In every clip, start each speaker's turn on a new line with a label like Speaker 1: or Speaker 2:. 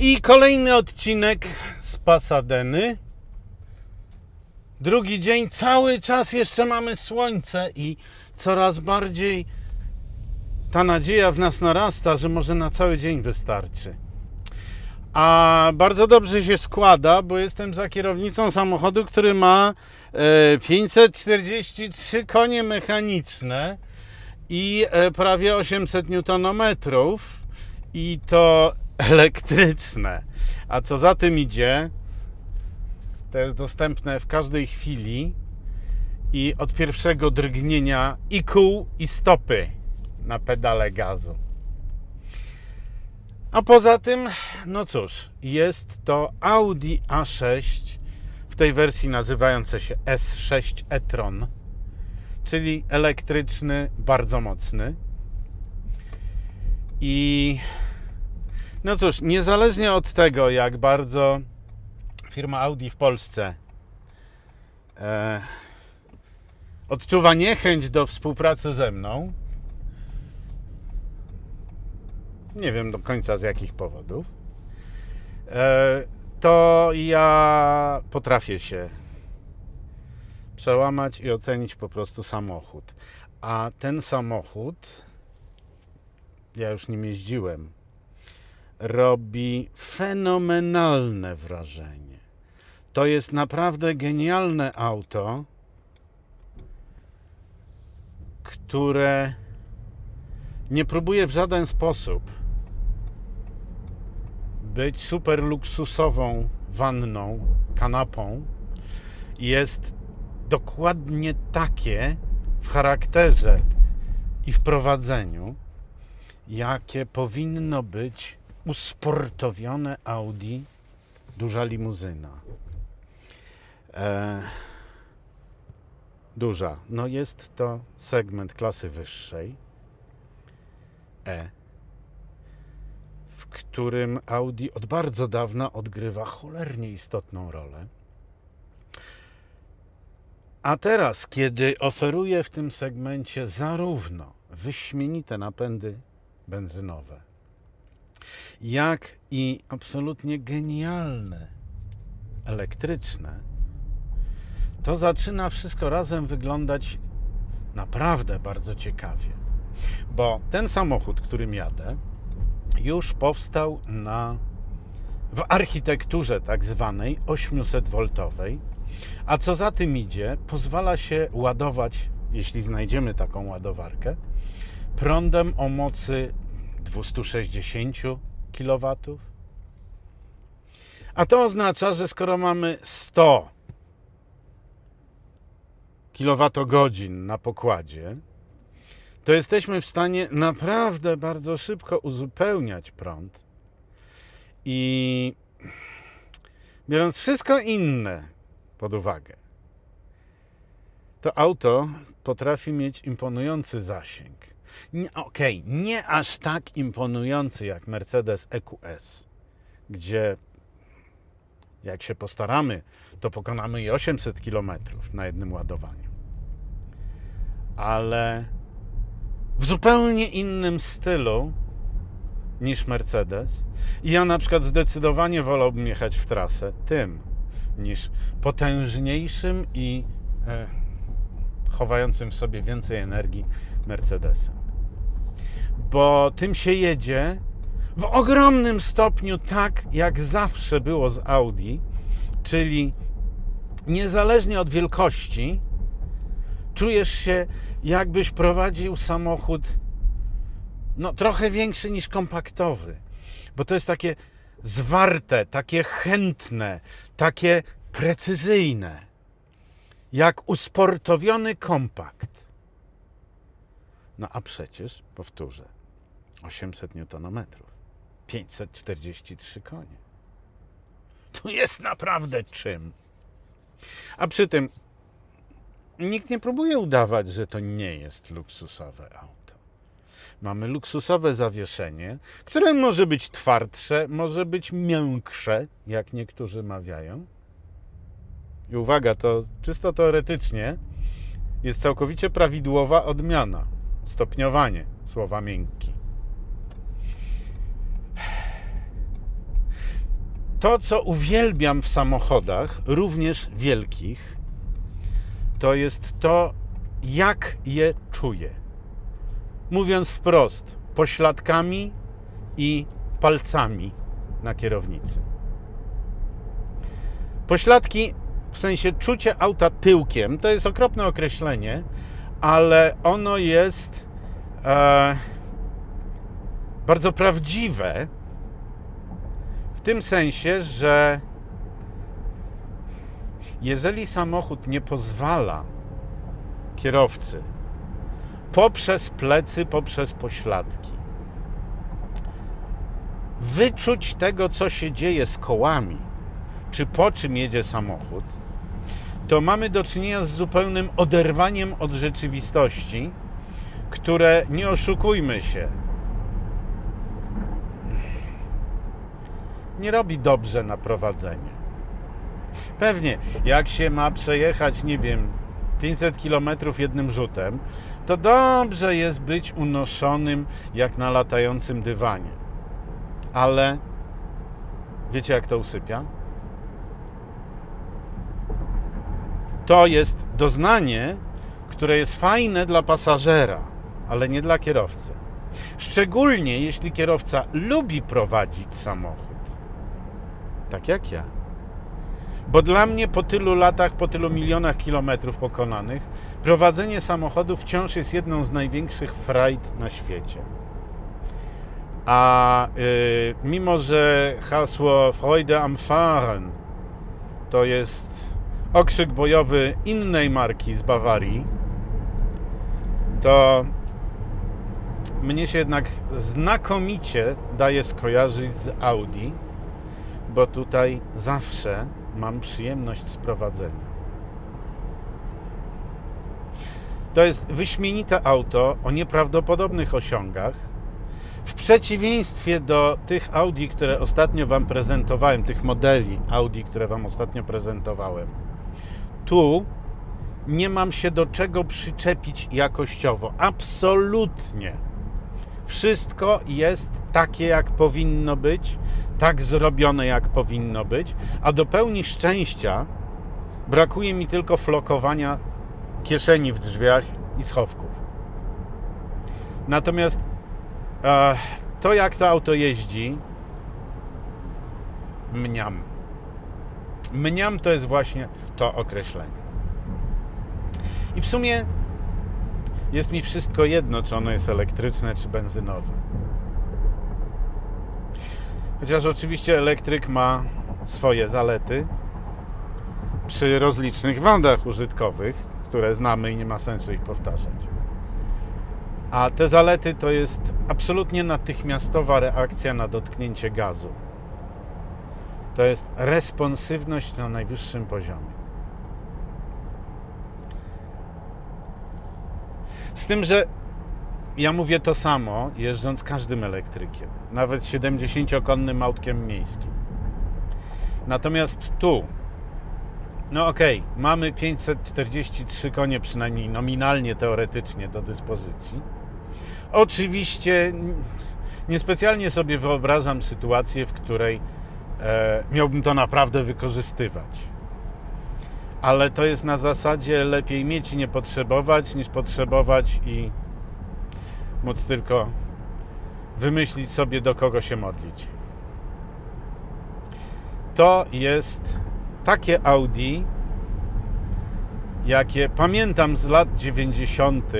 Speaker 1: I kolejny odcinek z Pasadeny. Drugi dzień, cały czas jeszcze mamy słońce i coraz bardziej ta nadzieja w nas narasta, że może na cały dzień wystarczy. A bardzo dobrze się składa, bo jestem za kierownicą samochodu, który ma e, 543 konie mechaniczne i e, prawie 800 Nm i to elektryczne. A co za tym idzie, to jest dostępne w każdej chwili i od pierwszego drgnienia i kół i stopy na pedale gazu. A poza tym, no cóż, jest to Audi A6 w tej wersji nazywającej się S6 e-tron, czyli elektryczny, bardzo mocny. I no cóż, niezależnie od tego, jak bardzo firma Audi w Polsce e, odczuwa niechęć do współpracy ze mną, nie wiem do końca z jakich powodów, e, to ja potrafię się przełamać i ocenić po prostu samochód. A ten samochód, ja już nim jeździłem, robi fenomenalne wrażenie. To jest naprawdę genialne auto, które nie próbuje w żaden sposób być super luksusową wanną, kanapą. Jest dokładnie takie w charakterze i w prowadzeniu, jakie powinno być usportowione Audi, duża limuzyna. E, duża. No jest to segment klasy wyższej. E. W którym Audi od bardzo dawna odgrywa cholernie istotną rolę. A teraz, kiedy oferuje w tym segmencie zarówno wyśmienite napędy benzynowe, jak i absolutnie genialne elektryczne, to zaczyna wszystko razem wyglądać naprawdę bardzo ciekawie. Bo ten samochód, którym jadę, już powstał na, w architekturze tak zwanej 800-woltowej, a co za tym idzie, pozwala się ładować, jeśli znajdziemy taką ładowarkę, prądem o mocy 260 kW. A to oznacza, że skoro mamy 100 kWh na pokładzie, to jesteśmy w stanie naprawdę bardzo szybko uzupełniać prąd. I biorąc wszystko inne pod uwagę, to auto potrafi mieć imponujący zasięg. Okej, nie aż tak imponujący jak Mercedes EQS, gdzie jak się postaramy, to pokonamy i 800 km na jednym ładowaniu. Ale w zupełnie innym stylu niż Mercedes. I ja na przykład zdecydowanie wolałbym jechać w trasę tym niż potężniejszym i e, chowającym w sobie więcej energii Mercedesem. Bo tym się jedzie w ogromnym stopniu tak, jak zawsze było z Audi, czyli niezależnie od wielkości, czujesz się, jakbyś prowadził samochód no, trochę większy niż kompaktowy. Bo to jest takie zwarte, takie chętne, takie precyzyjne. Jak usportowiony kompakt. No a przecież, powtórzę, 800 Nm, 543 konie. Tu jest naprawdę czym. A przy tym nikt nie próbuje udawać, że to nie jest luksusowe auto. Mamy luksusowe zawieszenie, które może być twardsze, może być miększe, jak niektórzy mawiają. I uwaga, to czysto teoretycznie jest całkowicie prawidłowa odmiana, stopniowanie słowa miękki. to, co uwielbiam w samochodach, również wielkich, to jest to, jak je czuję. Mówiąc wprost, pośladkami i palcami na kierownicy. Pośladki w sensie czucie auta tyłkiem to jest okropne określenie, ale ono jest e, bardzo prawdziwe w tym sensie, że jeżeli samochód nie pozwala kierowcy poprzez plecy, poprzez pośladki wyczuć tego, co się dzieje z kołami, czy po czym jedzie samochód, to mamy do czynienia z zupełnym oderwaniem od rzeczywistości, które nie oszukujmy się, nie robi dobrze na prowadzenie. Pewnie, jak się ma przejechać, nie wiem, 500 km jednym rzutem, to dobrze jest być unoszonym jak na latającym dywanie. Ale wiecie, jak to usypia? To jest doznanie, które jest fajne dla pasażera, ale nie dla kierowcy. Szczególnie jeśli kierowca lubi prowadzić samochód. Tak jak ja. Bo dla mnie po tylu latach, po tylu milionach kilometrów pokonanych, prowadzenie samochodu wciąż jest jedną z największych frajd na świecie. A y, mimo, że hasło Freude am Fahren to jest okrzyk bojowy innej marki z Bawarii, to mnie się jednak znakomicie daje skojarzyć z Audi, bo tutaj zawsze mam przyjemność z prowadzenia. To jest wyśmienite auto o nieprawdopodobnych osiągach. W przeciwieństwie do tych Audi, które ostatnio Wam prezentowałem, tych modeli Audi, które Wam ostatnio prezentowałem, tu nie mam się do czego przyczepić jakościowo. Absolutnie. Wszystko jest takie, jak powinno być, tak zrobione, jak powinno być, a do pełni szczęścia brakuje mi tylko flokowania kieszeni w drzwiach i schowków. Natomiast e, to, jak to auto jeździ, mniam. Mniam to jest właśnie to określenie. I w sumie jest mi wszystko jedno, czy ono jest elektryczne, czy benzynowe. Chociaż oczywiście elektryk ma swoje zalety przy rozlicznych wadach użytkowych, które znamy i nie ma sensu ich powtarzać. A te zalety to jest absolutnie natychmiastowa reakcja na dotknięcie gazu. To jest responsywność na najwyższym poziomie. Z tym, że ja mówię to samo, jeżdżąc każdym elektrykiem, nawet 70-konnym autkiem miejskim. Natomiast tu, no okej, okay, mamy 543 konie przynajmniej nominalnie, teoretycznie do dyspozycji. Oczywiście niespecjalnie sobie wyobrażam sytuację, w której miałbym to naprawdę wykorzystywać. Ale to jest na zasadzie lepiej mieć i nie potrzebować, niż potrzebować i móc tylko wymyślić sobie, do kogo się modlić. To jest takie Audi, jakie pamiętam z lat 90.,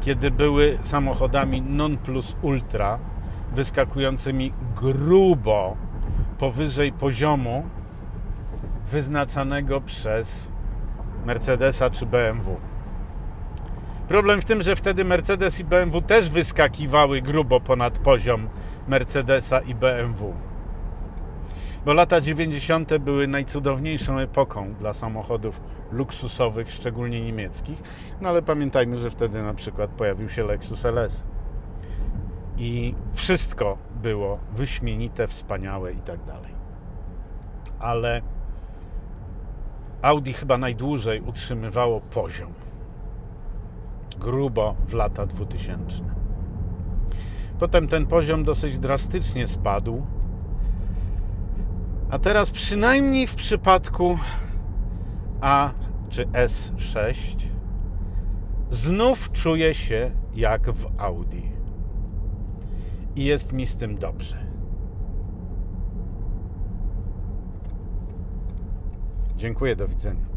Speaker 1: kiedy były samochodami non plus ultra, wyskakującymi grubo powyżej poziomu wyznaczanego przez Mercedesa czy BMW. Problem w tym, że wtedy Mercedes i BMW też wyskakiwały grubo ponad poziom Mercedesa i BMW. Bo lata 90. były najcudowniejszą epoką dla samochodów luksusowych, szczególnie niemieckich. No ale pamiętajmy, że wtedy na przykład pojawił się Lexus LS. I wszystko było wyśmienite, wspaniałe i tak dalej. Ale Audi chyba najdłużej utrzymywało poziom grubo w lata 2000. Potem ten poziom dosyć drastycznie spadł A teraz przynajmniej w przypadku A czy S6 znów czuję się jak w Audi. I jest mi z tym dobrze. Dziękuję, do widzenia.